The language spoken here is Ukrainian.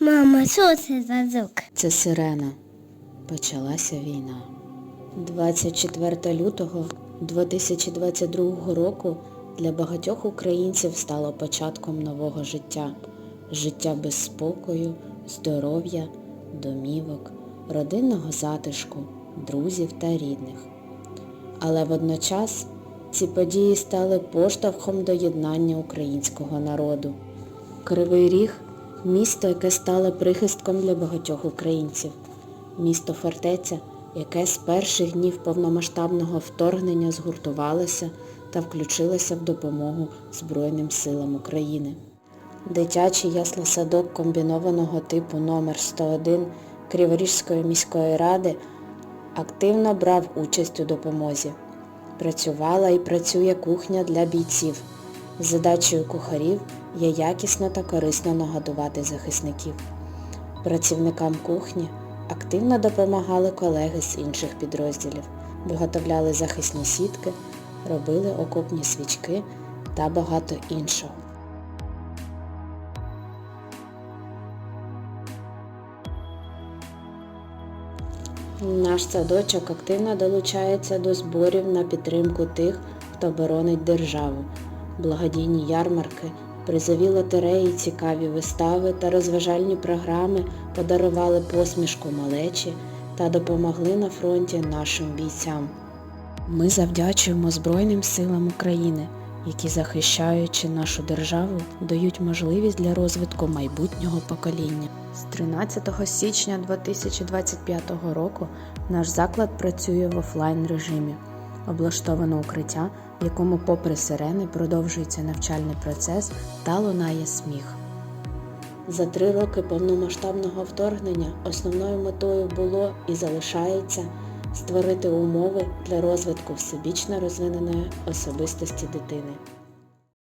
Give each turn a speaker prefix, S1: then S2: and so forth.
S1: Мама, що це за звук?
S2: Це сирена. Почалася війна. 24 лютого 2022 року для багатьох українців стало початком нового життя. Життя без спокою, здоров'я, домівок, родинного затишку, друзів та рідних. Але водночас ці події стали поштовхом до єднання українського народу. Кривий Ріг – місто, яке стало прихистком для багатьох українців. Місто-фортеця, яке з перших днів повномасштабного вторгнення згуртувалося та включилося в допомогу Збройним силам України. Дитячий ясло-садок комбінованого типу номер 101 Криворізької міської ради активно брав участь у допомозі. Працювала і працює кухня для бійців. Задачею кухарів є якісно та корисно нагодувати захисників. Працівникам кухні активно допомагали колеги з інших підрозділів, виготовляли захисні сітки, робили окопні свічки та багато іншого. Наш садочок активно долучається до зборів на підтримку тих, хто боронить державу. Благодійні ярмарки, призові лотереї, цікаві вистави та розважальні програми подарували посмішку малечі та допомогли на фронті нашим бійцям. Ми завдячуємо Збройним силам України, які, захищаючи нашу державу, дають можливість для розвитку майбутнього покоління. З 13 січня 2025 року наш заклад працює в офлайн режимі. Облаштовано укриття, якому, попри сирени, продовжується навчальний процес та лунає сміх. За три роки повномасштабного вторгнення основною метою було і залишається створити умови для розвитку всебічно розвиненої особистості дитини.